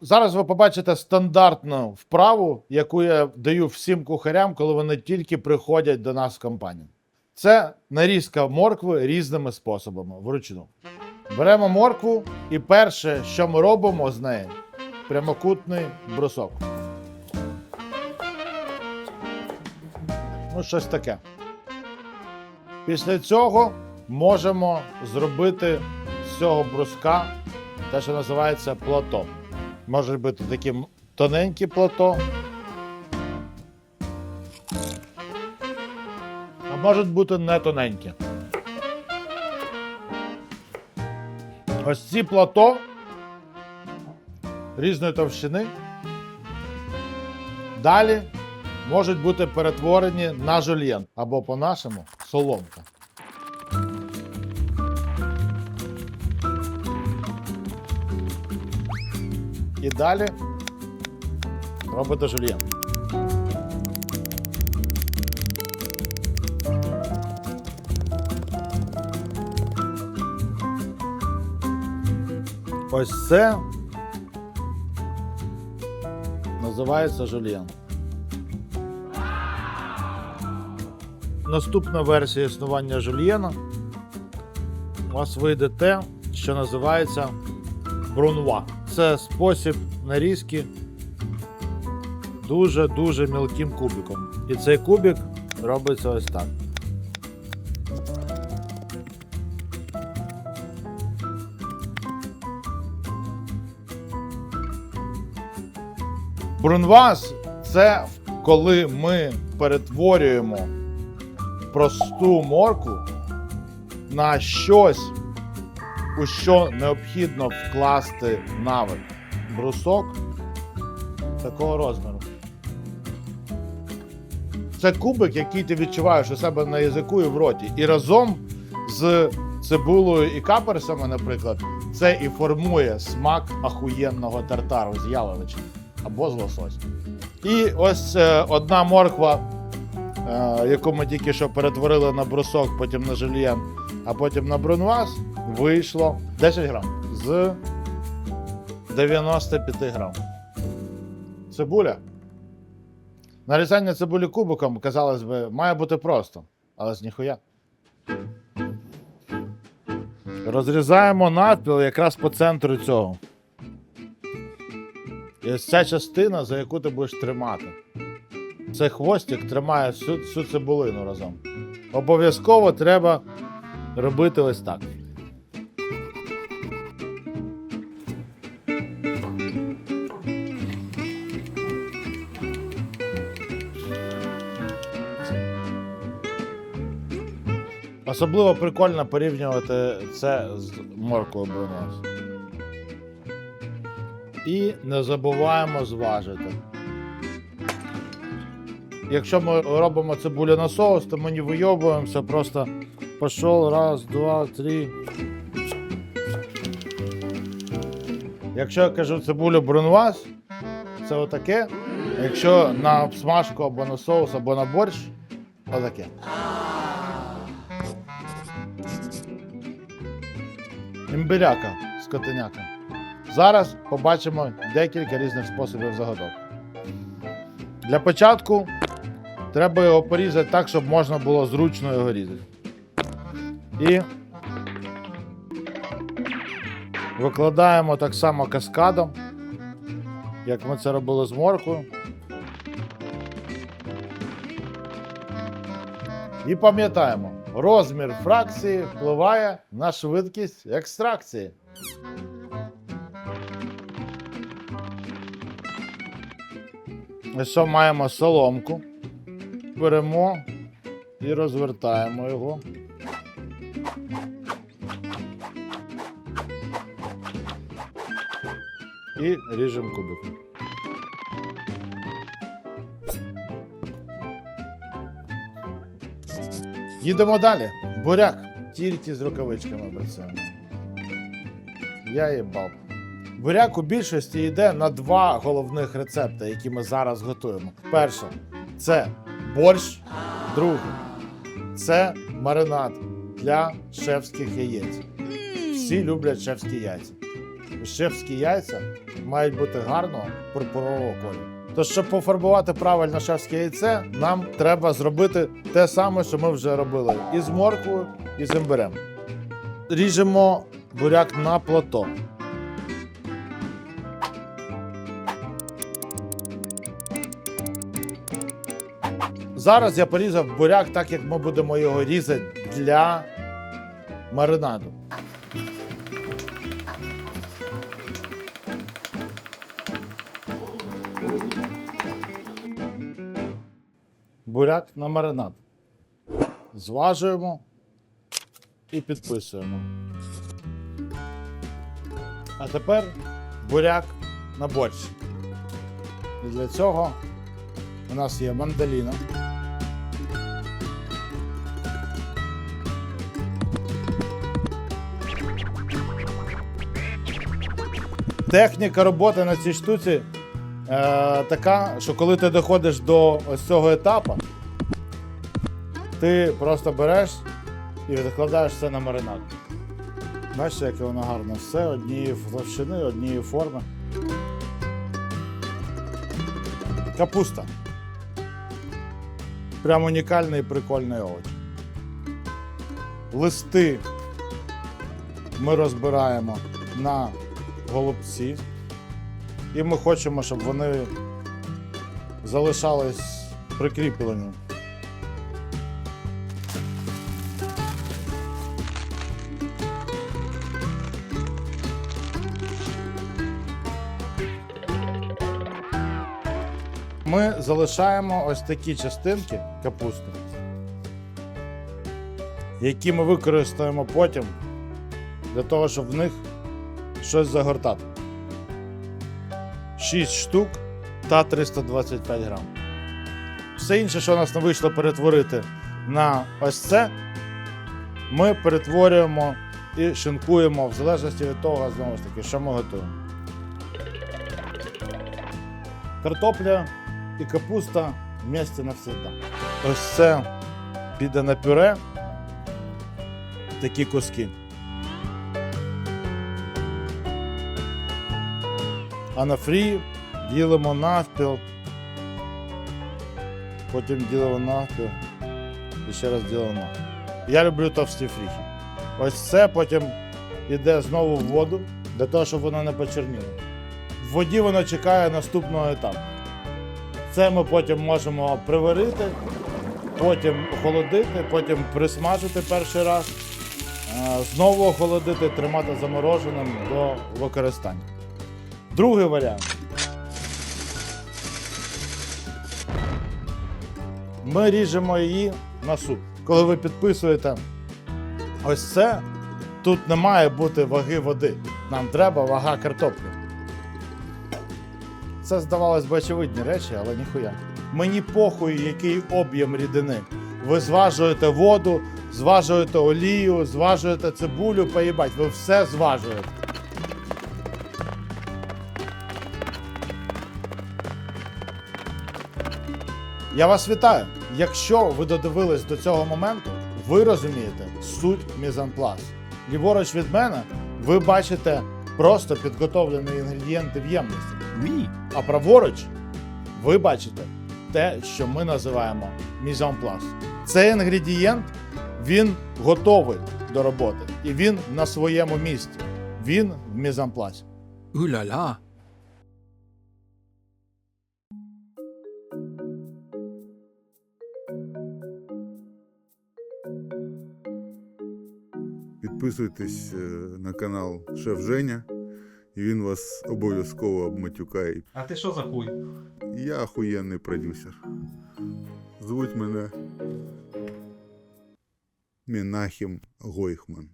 Зараз ви побачите стандартну вправу, яку я даю всім кухарям, коли вони тільки приходять до нас в компанію. Це нарізка моркви різними способами вручну. Беремо моркву, і перше, що ми робимо з неї, прямокутний брусок. Ну, щось таке. Після цього можемо зробити з цього бруска те, що називається плато. Може бути такі м- тоненькі плато. А можуть бути не тоненькі. Ось ці плато різної товщини. Далі можуть бути перетворені на жульєн або по-нашому соломка. І далі робите жульєн. Ось це називається жульєн. Наступна версія існування жульєна у вас вийде те, що називається брунва. Це спосіб нарізки дуже-дуже мілким кубиком. І цей кубик робиться ось так. Брунвас це коли ми перетворюємо просту морку на щось, у що необхідно вкласти навик. Брусок такого розміру. Це кубик, який ти відчуваєш у себе на язику і в роті. І разом з цибулею і каперсами, наприклад, це і формує смак ахуєнного тартару з яловичем або з лососем. І ось е, одна морква, е, яку ми тільки що перетворили на брусок, потім на жульєн, а потім на брунвас, вийшло 10 грам з 95 грам. Цибуля. Нарізання цибулі кубиком, казалось би, має бути просто, але з ніхуя. Розрізаємо надпіл якраз по центру цього. І ось ця частина, за яку ти будеш тримати. Цей хвостик тримає всю, всю цибулину разом. Обов'язково треба робити ось так. Особливо прикольно порівнювати це з морквою бронос. І не забуваємо зважити. Якщо ми робимо цибулю на соус, то ми не вийобуємося, просто пішов раз, два, три. Якщо я кажу цибулю брунвас, це отаке. Якщо на обсмажку або на соус, або на борщ, отаке. Імбиряка, скотиняка. Зараз побачимо декілька різних способів заготовки. Для початку треба його порізати так, щоб можна було зручно його різати. І викладаємо так само каскадом, як ми це робили з морквою. І пам'ятаємо, розмір фракції впливає на швидкість екстракції. Що маємо соломку. Беремо і розвертаємо його. І ріжемо кубиком. Їдемо далі. Буряк. Тільки з рукавичками працюємо. Я їбав. Буряк у більшості йде на два головних рецепти, які ми зараз готуємо. Перше це борщ. Друге це маринад для шефських яєць. Всі люблять шефські яйця. Шефські яйця мають бути гарного пурпурового кольору. Тож, щоб пофарбувати правильно шефське яйце, нам треба зробити те саме, що ми вже робили і з морквою, і з імбирем. Ріжемо буряк на плато. Зараз я порізав буряк так, як ми будемо його різати для маринаду. Буряк на маринад. Зважуємо і підписуємо. А тепер буряк на борщ. І для цього у нас є мандаліна. Техніка роботи на цій штуці е, така, що коли ти доходиш до ось цього етапу, ти просто береш і відкладаєш все на маринад. Бачите, яке воно гарне. Все однієї товщини, однієї форми. Капуста. Прям унікальний і прикольний овоч. Листи ми розбираємо на голубці. І ми хочемо, щоб вони залишались прикріплені. Ми залишаємо ось такі частинки капусти, які ми використаємо потім для того, щоб в них щось загортати. 6 штук та 325 грам. Все інше, що у нас не вийшло перетворити на ось це, ми перетворюємо і шинкуємо в залежності від того, знову ж таки, що ми готуємо. Картопля і капуста вместе навсегда. Ось це піде на пюре. Такі куски. А на фрі ділимо навпіл. Потім ділимо навпіл. І ще раз ділимо навпіл. Я люблю товсті фріхи. Ось це потім йде знову в воду, для того, щоб воно не почерніло. В воді воно чекає наступного етапу. Це ми потім можемо приварити, потім охолодити, потім присмажити перший раз, е, знову охолодити, тримати замороженим до використання. Другий варіант. Ми ріжемо її на суп. Коли ви підписуєте ось це, тут не має бути ваги води. Нам треба вага картоплі. Це здавалось би очевидні речі, але ніхуя. Мені похуй, який об'єм рідини. Ви зважуєте воду, зважуєте олію, зважуєте цибулю, поїбать, ви все зважуєте. Я вас вітаю. Якщо ви додивились до цього моменту, ви розумієте суть мізанплас. Ліворуч від мене ви бачите просто підготовлені інгредієнти в ємності. Oui. А праворуч ви бачите те, що ми називаємо мізанплас. Цей інгредієнт він готовий до роботи, і він на своєму місці. Він в là là. Підписуйтесь е, на канал Шеф Женя, і він вас обов'язково обматюкає. А ти що за хуй? Я охуєнний продюсер. Звуть мене Мінахім Гойхман.